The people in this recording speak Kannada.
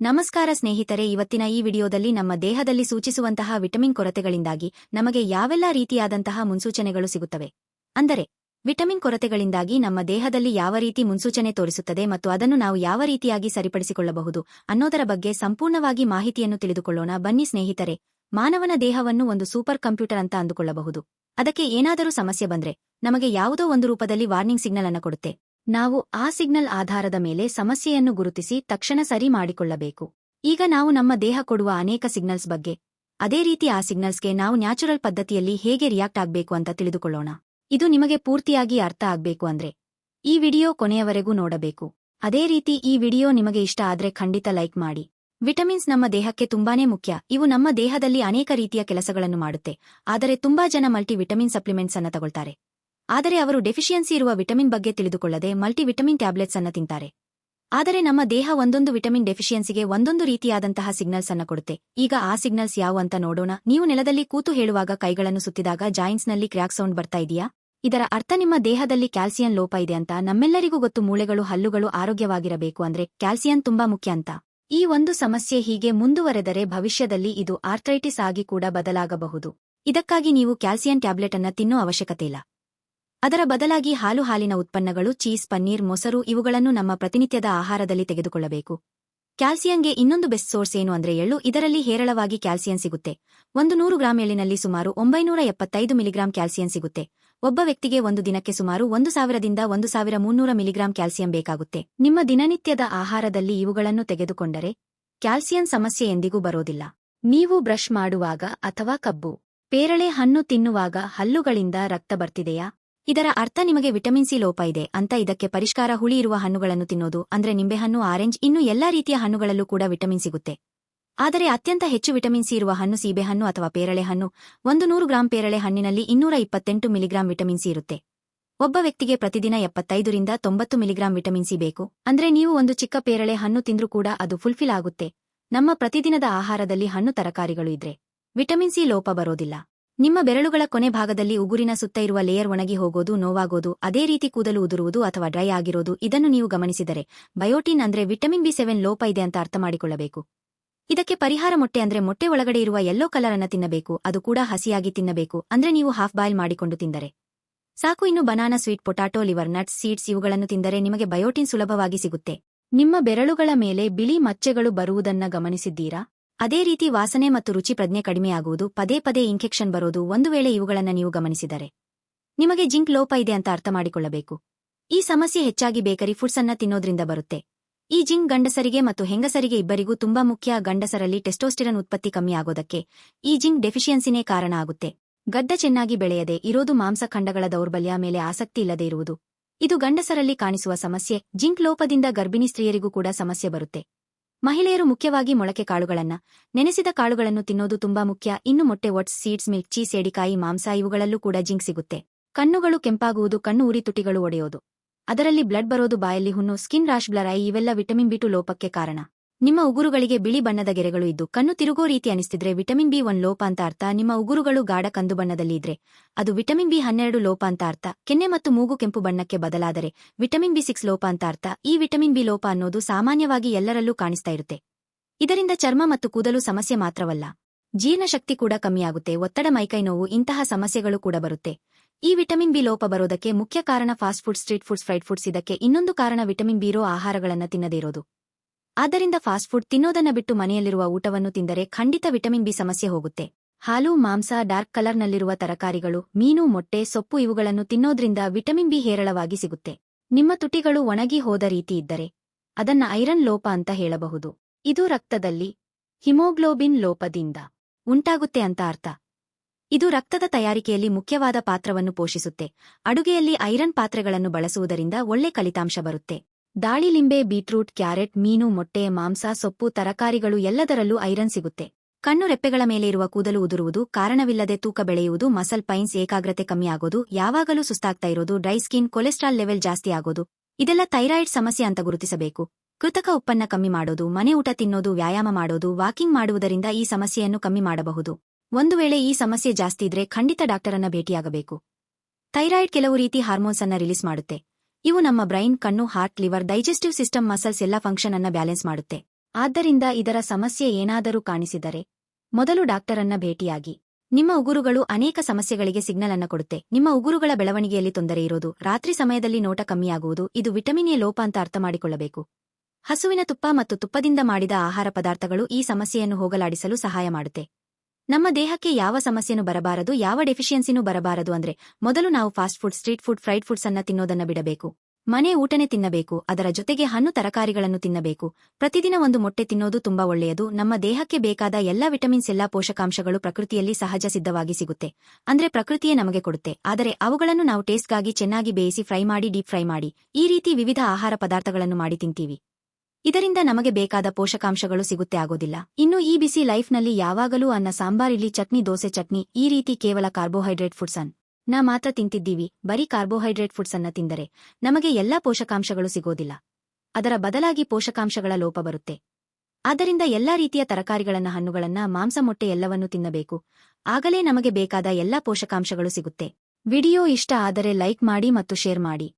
ನಮಸ್ಕಾರ ಸ್ನೇಹಿತರೆ, ಇವತ್ತಿನ ಈ ವಿಡಿಯೋದಲ್ಲಿ ನಮ್ಮ ದೇಹದಲ್ಲಿ ಸೂಚಿಸುವಂತಹ ವಿಟಮಿನ್ ಕೊರತೆಗಳಿಂದಾಗಿ ನಮಗೆ ಯಾವೆಲ್ಲ ರೀತಿಯಾದಂತಹ ಮುನ್ಸೂಚನೆಗಳು ಸಿಗುತ್ತವೆ? ಅಂದರೆ, ವಿಟಮಿನ್ ಕೊರತೆಗಳಿಂದಾಗಿ ನಮ್ಮ ದೇಹದಲ್ಲಿ ಯಾವ ರೀತಿ ಮುನ್ಸೂಚನೆ ತೋರಿಸುತ್ತದೆ ಮತ್ತು ಅದನ್ನು ನಾವು ಯಾವ ರೀತಿಯಾಗಿ ಸರಿಪಡಿಸಿಕೊಳ್ಳಬಹುದು ಅನ್ನೋದರ ಬಗ್ಗೆ ಸಂಪೂರ್ಣವಾಗಿ ಮಾಹಿತಿಯನ್ನು ತಿಳಿದುಕೊಳ್ಳೋಣ. ಬನ್ನಿ ಸ್ನೇಹಿತರೆ, ಮಾನವನ ದೇಹವನ್ನು ಒಂದು ಸೂಪರ್ ಕಂಪ್ಯೂಟರ್ ಅಂತ ಅಂದುಕೊಳ್ಳಬಹುದು. ಅದಕ್ಕೆ ಏನಾದರೂ ಸಮಸ್ಯೆ ಬಂದ್ರೆ, ನಮಗೆ ಯಾವುದೋ ಒಂದು ರೂಪದಲ್ಲಿ ವಾರ್ನಿಂಗ್ ಸಿಗ್ನಲ್ ಅನ್ನು ಕೊಡುತ್ತೆ. ನಾವು ಆ ಸಿಗ್ನಲ್ ಆಧಾರದ ಮೇಲೆ ಸಮಸ್ಯೆಯನ್ನು ಗುರುತಿಸಿ ತಕ್ಷಣ ಸರಿ ಮಾಡಿಕೊಳ್ಳಬೇಕು. ಈಗ ನಾವು ನಮ್ಮ ದೇಹ ಕೊಡುವ ಅನೇಕ ಸಿಗ್ನಲ್ಸ್ ಬಗ್ಗೆ. ಅದೇ ರೀತಿ ಆ ಸಿಗ್ನಲ್ಸ್ಗೆ ನಾವು ನ್ಯಾಚುರಲ್ ಪದ್ಧತಿಯಲ್ಲಿ ಹೇಗೆ ರಿಯಾಕ್ಟ್ ಆಗಬೇಕು ಅಂತ ತಿಳಿದುಕೊಳ್ಳೋಣ. ಇದು ನಿಮಗೆ ಪೂರ್ತಿಯಾಗಿ ಅರ್ಥ ಆಗ್ಬೇಕು ಅಂದ್ರೆ. ಈ ವಿಡಿಯೋ ಕೊನೆಯವರೆಗೂ ನೋಡಬೇಕು. ಅದೇ ರೀತಿ ಈ ವಿಡಿಯೋ ನಿಮಗೆ ಇಷ್ಟ ಆದ್ರೆ ಖಂಡಿತ ಲೈಕ್ ಮಾಡಿ. ವಿಟಮಿನ್ಸ್ ನಮ್ಮ ದೇಹಕ್ಕೆ ತುಂಬಾನೇ ಮುಖ್ಯ. ಇವು ನಮ್ಮ ದೇಹದಲ್ಲಿ ಅನೇಕ ರೀತಿಯ ಕೆಲಸಗಳನ್ನು ಮಾಡುತ್ತೆ. ಆದರೆ ತುಂಬಾ ಜನ ಮಲ್ಟಿ ವಿಟಮಿನ್ ಸಪ್ಲಿಮೆಂಟ್ಸ್ ಅನ್ನ ತಗೊಳ್ತಾರೆ. ಆದರೆ ಅವರು ಡೆಫಿಷಿಯನ್ಸಿ ಇರುವ ವಿಟಮಿನ್ ಬಗ್ಗೆ ತಿಳಿದುಕೊಳ್ಳದೆ ಮಲ್ಟಿ ವಿಟಮಿನ್ ಟ್ಯಾಬ್ಲೆಟ್ಸ್ ಅನ್ನ ತಿಂತಾರೆ. ಆದರೆ ನಮ್ಮ ದೇಹ ಒಂದೊಂದು ವಿಟಮಿನ್ ಡೆಫಿಷಿಯನ್ಸಿಗೆ ಒಂದೊಂದು ರೀತಿಯಾದಂತಹ ಸಿಗ್ನಲ್ಸ್ ಅನ್ನ ಕೊಡುತ್ತೆ. ಈಗ ಆ ಸಿಗ್ನಲ್ಸ್ ಯಾವು ಅಂತ ನೋಡೋಣ. ನೀವು ನೆಲದಲ್ಲಿ ಕೂತು ಹೇಳುವಾಗ ಕೈಗಳನ್ನು ಸುತ್ತಿದಾಗ ಜಾಯಿಂಟ್ಸ್ನಲ್ಲಿ ಕ್ರ್ಯಾಕ್ ಸೌಂಡ್ ಬರ್ತಾ ಇದೆಯಾ? ಇದರ ಅರ್ಥ ನಿಮ್ಮ ದೇಹದಲ್ಲಿ ಕ್ಯಾಲ್ಸಿಯಂ ಲೋಪ ಇದೆ ಅಂತ. ನಮ್ಮೆಲ್ಲರಿಗೂ ಗೊತ್ತು ಮೂಳೆಗಳು, ಹಲ್ಲುಗಳು ಆರೋಗ್ಯವಾಗಿರಬೇಕು ಅಂದ್ರೆ ಕ್ಯಾಲ್ಸಿಯಂ ತುಂಬಾ ಮುಖ್ಯ ಅಂತ. ಈ ಒಂದು ಸಮಸ್ಯೆ ಹೀಗೆ ಮುಂದುವರೆದರೆ ಭವಿಷ್ಯದಲ್ಲಿ ಇದು ಆರ್ಥ್ರೈಟಿಸ್ ಆಗಿ ಕೂಡ ಬದಲಾಗಬಹುದು. ಇದಕ್ಕಾಗಿ ನೀವು ಕ್ಯಾಲ್ಸಿಯಂ ಟ್ಯಾಬ್ಲೆಟ್ ಅನ್ನ ತಿನ್ನೋ ಅವಶ್ಯಕತೆ ಇಲ್ಲ. ಅದರ ಬದಲಾಗಿ ಹಾಲು ಹಾಲಿನ ಉತ್ಪನ್ನಗಳು, ಚೀಸ್, ಪನ್ನೀರ್, ಮೊಸರು ಇವುಗಳನ್ನು ನಮ್ಮ ಪ್ರತಿನಿತ್ಯದ ಆಹಾರದಲ್ಲಿ ತೆಗೆದುಕೊಳ್ಳಬೇಕು. ಕ್ಯಾಲ್ಸಿಯಂಗೆ ಇನ್ನೊಂದು ಬೆಸ್ಟ್ ಸೋರ್ಸ್ ಏನು ಅಂದ್ರೆ ಎಳ್ಳು. ಇದರಲ್ಲಿ ಹೇರಳವಾಗಿ ಕ್ಯಾಲ್ಸಿಯಂ ಸಿಗುತ್ತೆ. ಒಂದು ನೂರು ಗ್ರಾಂ ಎಳ್ಳಿನಲ್ಲಿ ಸುಮಾರು ಒಂಬೈನೂರ ಎಪ್ಪತ್ತೈದು ಮಿಲಿಗ್ರಾಂ ಕ್ಯಾಲ್ಸಿಯಂ ಸಿಗುತ್ತೆ. ಒಬ್ಬ ವ್ಯಕ್ತಿಗೆ ಒಂದು ದಿನಕ್ಕೆ ಸುಮಾರು ಒಂದು ಸಾವಿರದಿಂದ ಒಂದು ಸಾವಿರ ಮುನ್ನೂರ ಮಿಲಿಗ್ರಾಂ ಕ್ಯಾಲ್ಸಿಯಂ ಬೇಕಾಗುತ್ತೆ. ನಿಮ್ಮ ದಿನನಿತ್ಯದ ಆಹಾರದಲ್ಲಿ ಇವುಗಳನ್ನು ತೆಗೆದುಕೊಂಡರೆ ಕ್ಯಾಲ್ಸಿಯಂ ಸಮಸ್ಯೆ ಎಂದಿಗೂ ಬರೋದಿಲ್ಲ. ನೀವು ಬ್ರಷ್ ಮಾಡುವಾಗ ಅಥವಾ ಕಬ್ಬು, ಪೇರಳೆ ಹಣ್ಣು ತಿನ್ನುವಾಗ ಹಲ್ಲುಗಳಿಂದ ರಕ್ತ ಬರ್ತಿದೆಯಾ? ಇದರ ಅರ್ಥ ನಿಮಗೆ ವಿಟಮಿನ್ ಸಿ ಲೋಪ ಇದೆ ಅಂತ ಇದಕ್ಕೆ ಪರಿಷ್ಕಾರ ಹುಳಿ ಇರುವ ಹಣ್ಣುಗಳನ್ನು ತಿನ್ನೋದು, ಅಂದ್ರೆ ನಿಂಬೆಹಣ್ಣು ಆರೆಂಜ್, ಇನ್ನು ಎಲ್ಲಾ ರೀತಿಯ ಹಣ್ಣುಗಳಲ್ಲೂ ಕೂಡ ವಿಟಮಿನ್ ಸಿಗುತ್ತೆ. ಆದರೆ ಅತ್ಯಂತ ಹೆಚ್ಚು ವಿಟಮಿನ್ ಸಿ ಇರುವ ಹಣ್ಣು ಸೀಬೆಹಣ್ಣು ಅಥವಾ ಪೇರಳೆ ಹಣ್ಣು. ಒಂದು ನೂರು ಗ್ರಾಂ ಪೇರಳೆ ಹಣ್ಣಿನಲ್ಲಿ ಇನ್ನೂರ ಇಪ್ಪತ್ತೆಂಟು ಮಿಲಿಗ್ರಾಂ ವಿಟಮಿನ್ ಸಿ ಇರುತ್ತೆ. ಒಬ್ಬ ವ್ಯಕ್ತಿಗೆ ಪ್ರತಿದಿನ ಎಪ್ಪತ್ತೈದರಿಂದ ತೊಂಬತ್ತು ಮಿಲಿಗ್ರಾಂ ವಿಟಮಿನ್ ಸಿ ಬೇಕು. ಅಂದ್ರೆ ನೀವು ಒಂದು ಚಿಕ್ಕ ಪೇರಳೆ ಹಣ್ಣು ತಿಂದ್ರೂ ಕೂಡ ಅದು ಫುಲ್ಫಿಲ್ ಆಗುತ್ತೆ. ನಮ್ಮ ಪ್ರತಿದಿನದ ಆಹಾರದಲ್ಲಿ ಹಣ್ಣು ತರಕಾರಿಗಳು ಇದ್ರೆ. ವಿಟಮಿನ್ ಸಿ ಲೋಪ ಬರೋದಿಲ್ಲ. ನಿಮ್ಮ ಬೆರಳುಗಳ ಕೊನೆ ಭಾಗದಲ್ಲಿ ಉಗುರಿನ ಸುತ್ತ ಇರುವ ಲೇಯರ್ ಒಣಗಿ ಹೋಗೋದು, ನೋವಾಗೋದು, ಅದೇ ರೀತಿ ಕೂದಲು ಉದುರುವುದು ಅಥವಾ ಡ್ರೈ ಆಗಿರೋದು, ಇದನ್ನು ನೀವು ಗಮನಿಸಿದರೆ ಬಯೋಟಿನ್ ಅಂದ್ರೆ ವಿಟಮಿನ್ ಬಿ ಸೆವೆನ್ ಲೋಪ ಇದೆ ಅಂತ ಅರ್ಥ ಮಾಡಿಕೊಳ್ಳಬೇಕು. ಇದಕ್ಕೆ ಪರಿಹಾರ ಮೊಟ್ಟೆ ಅಂದ್ರೆ ಮೊಟ್ಟೆ ಒಳಗಡೆ ಇರುವ ಎಲ್ಲೋ ಕಲರ್ ಅನ್ನ ತಿನ್ನಬೇಕು, ಅದು ಕೂಡ ಹಸಿಯಾಗಿ ತಿನ್ನಬೇಕು, ಅಂದ್ರೆ ನೀವು ಹಾಫ್ ಬಾಯ್ಲ್ ಮಾಡಿಕೊಂಡು ತಿಂದರೆ. ಸಾಕು, ಇನ್ನು banana sweet potato liver nuts seeds ಇವುಗಳನ್ನು ತಿಂದರೆ ನಿಮಗೆ ಬಯೋಟಿನ್ ಸುಲಭವಾಗಿ ಸಿಗುತ್ತೆ. ನಿಮ್ಮ ಬೆರಳುಗಳ ಮೇಲೆ ಬಿಳಿ ಮಚ್ಚೆಗಳು ಬರುವುದನ್ನ ಗಮನಿಸಿದ್ದೀರಾ? ಅದೇ ರೀತಿ ವಾಸನೆ ಮತ್ತು ರುಚಿ ಪ್ರಜ್ಞೆ ಕಡಿಮೆಯಾಗುವುದು, ಪದೇ ಪದೇ ಇನ್ಫೆಕ್ಷನ್ ಬರೋದು, ಒಂದು ವೇಳೆ ಇವುಗಳನ್ನು ನೀವು ಗಮನಿಸಿದರೆ. ನಿಮಗೆ ಜಿಂಕ್ ಲೋಪ ಇದೆ ಅಂತ ಅರ್ಥ ಮಾಡಿಕೊಳ್ಳಬೇಕು. ಈ ಸಮಸ್ಯೆ ಹೆಚ್ಚಾಗಿ ಬೇಕರಿ ಫುಡ್ಸ್ ಅನ್ನ ತಿನ್ನೋದ್ರಿಂದ ಬರುತ್ತೆ. ಈ ಜಿಂಕ್ ಗಂಡಸರಿಗೆ ಮತ್ತು ಹೆಂಗಸರಿಗೆ ಇಬ್ಬರಿಗೂ ತುಂಬಾ ಮುಖ್ಯ. ಗಂಡಸರಲ್ಲಿ ಟೆಸ್ಟೋಸ್ಟಿರನ್ ಉತ್ಪತ್ತಿ ಕಮ್ಮಿ ಆಗೋದಕ್ಕೆ ಈ ಜಿಂಕ್ ಡೆಫಿಷಿಯನ್ಸಿನೇ ಕಾರಣ ಆಗುತ್ತೆ. ಗಡ್ಡ ಚೆನ್ನಾಗಿ ಬೆಳೆಯದೆ ಇರೋದು ಮಾಂಸಖಂಡಗಳ ದೌರ್ಬಲ್ಯ ಮೇಲೆ ಆಸಕ್ತಿ ಇಲ್ಲದೆ ಇರುವುದು. ಇದು ಗಂಡಸರಲ್ಲಿ ಕಾಣಿಸುವ ಸಮಸ್ಯೆ. ಜಿಂಕ್ ಲೋಪದಿಂದ ಗರ್ಭಿಣಿ ಸ್ತ್ರೀಯರಿಗೂ ಕೂಡ ಸಮಸ್ಯೆ ಬರುತ್ತೆ. ಮಹಿಳೆಯರು ಮುಖ್ಯವಾಗಿ ಮೊಳಕೆ ಕಾಳುಗಳನ್ನ. ನೆನೆಸಿದ ಕಾಳುಗಳನ್ನು ತಿನ್ನೋದು ತುಂಬಾ ಮುಖ್ಯ. ಇನ್ನು ಮೊಟ್ಟೆ ಒಟ್ಸ್ ಸೀಡ್ಸ್, ಮಿಲ್ಕ್, ಚೀಸ್, ಎಡಿಕಾಯಿ, ಮಾಂಸ ಇವುಗಳಲ್ಲೂ ಕೂಡ ಜಿಂಕ್ ಸಿಗುತ್ತೆ. ಕಣ್ಣುಗಳು ಕೆಂಪಾಗುವುದು, ಕಣ್ಣು ಉರಿ ತುಟಿಗಳು ಒಡೆಯೋದು. ಅದರಲ್ಲಿ ಬ್ಲಡ್ ಬರೋದು, ಬಾಯಲ್ಲಿ ಹುಣ್ಣು, ಸ್ಕಿನ್ ರಾಶ್, ಬ್ಲರ್ ಐ ಇವೆಲ್ಲ ವಿಟಮಿನ್ ಬಿಟು ಲೋಪಕ್ಕೆ ಕಾರಣ. ನಿಮ್ಮ ಉಗುರುಗಳಿಗೆ ಬಿಳಿ ಬಣ್ಣದ ಗೆರೆಗಳು ಇದ್ದು, ಕಣ್ಣು ತಿರುಗೋ ರೀತಿ ಅನಿಸ್ತಿದ್ರೆ ವಿಟಮಿನ್ ಬಿ ಒನ್ ಲೋಪ ಅಂತ ಅರ್ಥ. ನಿಮ್ಮ ಉಗುರುಗಳು ಗಾಢ ಕಂದು ಬಣ್ಣದಲ್ಲಿ ಇದ್ರೆ, ಅದು ವಿಟಮಿನ್ ಬಿ ಹನ್ನೆರಡು ಲೋಪ ಅಂತ ಅರ್ಥ. ಕೆನ್ನೆ ಮತ್ತು ಮೂಗು ಕೆಂಪು ಬಣ್ಣಕ್ಕೆ ಬದಲಾದರೆ ವಿಟಮಿನ್ ಬಿ ಸಿಕ್ಸ್ ಲೋಪ ಅಂತ ಅರ್ಥ. ಈ ವಿಟಮಿನ್ ಬಿ ಲೋಪ ಅನ್ನೋದು ಸಾಮಾನ್ಯವಾಗಿ ಎಲ್ಲರಲ್ಲೂ ಕಾಣಿಸ್ತಾ ಇರುತ್ತೆ. ಇದರಿಂದ ಚರ್ಮ ಮತ್ತು ಕೂದಲು ಸಮಸ್ಯೆ ಮಾತ್ರವಲ್ಲ, ಜೀರ್ಣಶಕ್ತಿ ಕೂಡ ಕಮ್ಮಿಯಾಗುತ್ತೆ ಒತ್ತಡ, ಮೈಕೈ ನೋವು, ಇಂತಹ ಸಮಸ್ಯೆಗಳು ಕೂಡ ಬರುತ್ತೆ. ಈ ವಿಟಮಿನ್ ಬಿ ಲೋಪ ಬರೋದಕ್ಕೆ ಮುಖ್ಯ ಕಾರಣ fast food, street foods, fried foods ಇದಕ್ಕೆ ಇನ್ನೊಂದು ಕಾರಣ ವಿಟಮಿನ್ ಬಿರೋ ಆಹಾರಗಳನ್ನು ತಿನ್ನದೇ ಇರೋದು. ಆದ್ದರಿಂದ ಫಾಸ್ಟ್ ಫುಡ್ ತಿನ್ನೋದನ್ನ ಬಿಟ್ಟು ಮನೆಯಲ್ಲಿರುವ ಊಟವನ್ನು ತಿಂದರೆ ಖಂಡಿತ ವಿಟಮಿನ್ ಬಿ ಸಮಸ್ಯೆ ಹೋಗುತ್ತೆ. ಹಾಲು, ಮಾಂಸ, ಡಾರ್ಕ್ ಕಲರ್ನಲ್ಲಿರುವ ತರಕಾರಿಗಳು, ಮೀನು, ಮೊಟ್ಟೆ, ಸೊಪ್ಪು ಇವುಗಳನ್ನು ತಿನ್ನೋದ್ರಿಂದ ವಿಟಮಿನ್ ಬಿ ಹೇರಳವಾಗಿ ಸಿಗುತ್ತೆ. ನಿಮ್ಮ ತುಟಿಗಳು ಒಣಗಿ ಹೋದ ರೀತಿ ಇದ್ದರೆ ಅದನ್ನ ಐರನ್ ಲೋಪ ಅಂತ ಹೇಳಬಹುದು. ಇದು ರಕ್ತದಲ್ಲಿ ಹಿಮೋಗ್ಲೋಬಿನ್ ಲೋಪದಿಂದ ಉಂಟಾಗುತ್ತೆ ಅಂತ ಅರ್ಥ. ಇದು ರಕ್ತದ ತಯಾರಿಕೆಯಲ್ಲಿ ಮುಖ್ಯವಾದ ಪಾತ್ರವನ್ನು ಪೋಷಿಸುತ್ತೆ. ಅಡುಗೆಯಲ್ಲಿ ಐರನ್ ಪಾತ್ರೆಗಳನ್ನು ಬಳಸುವುದರಿಂದ ಒಳ್ಳೆ ಫಲಿತಾಂಶ ಬರುತ್ತೆ. ದಾಳಿಲಿಂಬೆ, ಬೀಟ್ರೂಟ್, ಕ್ಯಾರೆಟ್, ಮೀನು, ಮೊಟ್ಟೆ, ಮಾಂಸ, ಸೊಪ್ಪು, ತರಕಾರಿಗಳು ಎಲ್ಲದರಲ್ಲೂ ಐರನ್ ಸಿಗುತ್ತೆ. ಕಣ್ಣು ರೆಪ್ಪೆಗಳ ಮೇಲೆ ಇರುವ ಕೂದಲು ಉದುರುವುದು ಕಾರಣವಿಲ್ಲದೆ ತೂಕ ಬೆಳೆಯುವುದು, ಮಸಲ್ ಪೈನ್ಸ್ ಏಕಾಗ್ರತೆ ಕಮ್ಮಿ ಆಗೋದು, ಯಾವಾಗಲೂ ಸುಸ್ತಾಗ್ತಾ ಇರೋದು, ಡ್ರೈ ಸ್ಕಿನ್, ಕೊಲೆಸ್ಟ್ರಾಲ್ ಲೆವೆಲ್ ಜಾಸ್ತಿ ಆಗೋದು. ಇದೆಲ್ಲ ಥೈರಾಯ್ಡ್ ಸಮಸ್ಯೆ ಅಂತ ಗುರುತಿಸಬೇಕು. ಕೃತಕ ಉಪ್ಪನ್ನ ಕಮ್ಮಿ ಮಾಡೋದು, ಮನೆ ಊಟ ತಿನ್ನೋದು, ವ್ಯಾಯಾಮ ಮಾಡೋದು, ವಾಕಿಂಗ್ ಮಾಡುವುದರಿಂದ ಈ ಸಮಸ್ಯೆಯನ್ನು ಕಮ್ಮಿ ಮಾಡಬಹುದು. ಒಂದು ವೇಳೆ ಈ ಸಮಸ್ಯೆ ಜಾಸ್ತಿ ಇದ್ರೆ ಖಂಡಿತ ಡಾಕ್ಟರನ್ನ ಭೇಟಿಯಾಗಬೇಕು. ಥೈರಾಯ್ಡ್ ಕೆಲವು ರೀತಿ ಹಾರ್ಮೋನ್ಸ್ ಅನ್ನ ರಿಲೀಸ್ ಮಾಡುತ್ತೆ. ಇವು ನಮ್ಮ ಬ್ರೈನ್, ಕಣ್ಣು, heart, liver, digestive system, muscles ಎಲ್ಲ ಫಂಕ್ಷನ್ ಅನ್ನ ಬ್ಯಾಲೆನ್ಸ್ ಮಾಡುತ್ತೆ. ಆದ್ದರಿಂದ ಇದರ ಸಮಸ್ಯೆ ಏನಾದರೂ ಕಾಣಿಸಿದರೆ ಮೊದಲು ಡಾಕ್ಟರನ್ನ ಭೇಟಿಯಾಗಿ. ನಿಮ್ಮ ಉಗುರುಗಳು ಅನೇಕ ಸಮಸ್ಯೆಗಳಿಗೆ ಸಿಗ್ನಲ್ ಅನ್ನ ಕೊಡುತ್ತೆ. ನಿಮ್ಮ ಉಗುರುಗಳ ಬೆಳವಣಿಗೆಯಲ್ಲಿ ತೊಂದರೆ ಇರೋದು, ರಾತ್ರಿ ಸಮಯದಲ್ಲಿ ನೋಟ ಕಮ್ಮಿಯಾಗುವುದು ಇದು ವಿಟಮಿನ್ ಎ ಲೋಪ ಅಂತ ಅರ್ಥ ಮಾಡಿಕೊಳ್ಳಬೇಕು. ಹಸುವಿನ ತುಪ್ಪ ಮತ್ತು ತುಪ್ಪದಿಂದ ಮಾಡಿದ ಆಹಾರ ಪದಾರ್ಥಗಳು ಈ ಸಮಸ್ಯೆಯನ್ನು ಹೋಗಲಾಡಿಸಲು ಸಹಾಯ ಮಾಡುತ್ತೆ. ನಮ್ಮ ದೇಹಕ್ಕೆ ಯಾವ ಸಮಸ್ಯೆನೂ ಬರಬಾರದು, ಯಾವ ಡೆಫಿಷಿಯನ್ಸಿನೂ ಬರಬಾರದು ಅಂದ್ರೆ ಮೊದಲು ನಾವು fast food, street food, fried foods ಅನ್ನ ತಿನ್ನೋದನ್ನ ಬಿಡಬೇಕು. ಮನೆ ಊಟನೆ ತಿನ್ನಬೇಕು, ಅದರ ಜೊತೆಗೆ ಹಣ್ಣು ತರಕಾರಿಗಳನ್ನು ತಿನ್ನಬೇಕು. ಪ್ರತಿದಿನ ಒಂದು ಮೊಟ್ಟೆ ತಿನ್ನೋದು ತುಂಬಾ ಒಳ್ಳೆಯದು, ನಮ್ಮ ದೇಹಕ್ಕೆ ಬೇಕಾದ ಎಲ್ಲಾ ವಿಟಮಿನ್ಸ್, ಎಲ್ಲಾ ಪೋಷಕಾಂಶಗಳು ಪ್ರಕೃತಿಯಲ್ಲಿ ಸಹಜ ಸಿದ್ಧವಾಗಿ ಸಿಗುತ್ತೆ. ಅಂದ್ರೆ ಪ್ರಕೃತಿಯೇ ನಮಗೆ ಕೊಡುತ್ತೆ, ಆದರೆ ಅವುಗಳನ್ನು ನಾವು ಟೇಸ್ಟ್ಗಾಗಿ ಚೆನ್ನಾಗಿ ಬೇಯಿಸಿ ಫ್ರೈ ಮಾಡಿ, ಡೀಪ್ ಫ್ರೈ ಮಾಡಿ, ಈ ರೀತಿ ವಿವಿಧ ಆಹಾರ ಪದಾರ್ಥಗಳನ್ನು ಮಾಡಿ ತಿಂತೀವಿ. ಇದರಿಂದ ನಮಗೆ ಬೇಕಾದ ಪೋಷಕಾಂಶಗಳು ಸಿಗುತ್ತೆ ಆಗೋದಿಲ್ಲ. ಇನ್ನು ಈ ಬಿಸಿ ಲೈಫ್ನಲ್ಲಿ ಯಾವಾಗಲೂ ಅನ್ನ ಸಾಂಬಾರಿಲಿ ಚಟ್ನಿ, ದೋಸೆ, ಚಟ್ನಿ, ಈ ರೀತಿ ಕೇವಲ ಕಾರ್ಬೋಹೈಡ್ರೇಟ್ ಫುಡ್ಸ್ ಅನ್. ನಾ ಮಾತ್ರ ತಿಂತಿದ್ದೀವಿ. ಬರೀ ಕಾರ್ಬೋಹೈಡ್ರೇಟ್ ಫುಡ್ಸ್ ಅನ್ನ ತಿಂದರೆ ನಮಗೆ ಎಲ್ಲಾ ಪೋಷಕಾಂಶಗಳು ಸಿಗೋದಿಲ್ಲ. ಅದರ ಬದಲಾಗಿ ಪೋಷಕಾಂಶಗಳ ಲೋಪ ಬರುತ್ತೆ. ಆದ್ದರಿಂದ ಎಲ್ಲಾ ರೀತಿಯ ತರಕಾರಿಗಳನ್ನ, ಹಣ್ಣುಗಳನ್ನ, ಮಾಂಸ ಮೊಟ್ಟೆ ಎಲ್ಲವನ್ನೂ ತಿನ್ನಬೇಕು. ಆಗಲೇ ನಮಗೆ ಬೇಕಾದ ಎಲ್ಲಾ ಪೋಷಕಾಂಶಗಳು ಸಿಗುತ್ತೆ. ವಿಡಿಯೋ ಇಷ್ಟ ಆದರೆ ಲೈಕ್ ಮಾಡಿ ಮತ್ತು ಶೇರ್ ಮಾಡಿ.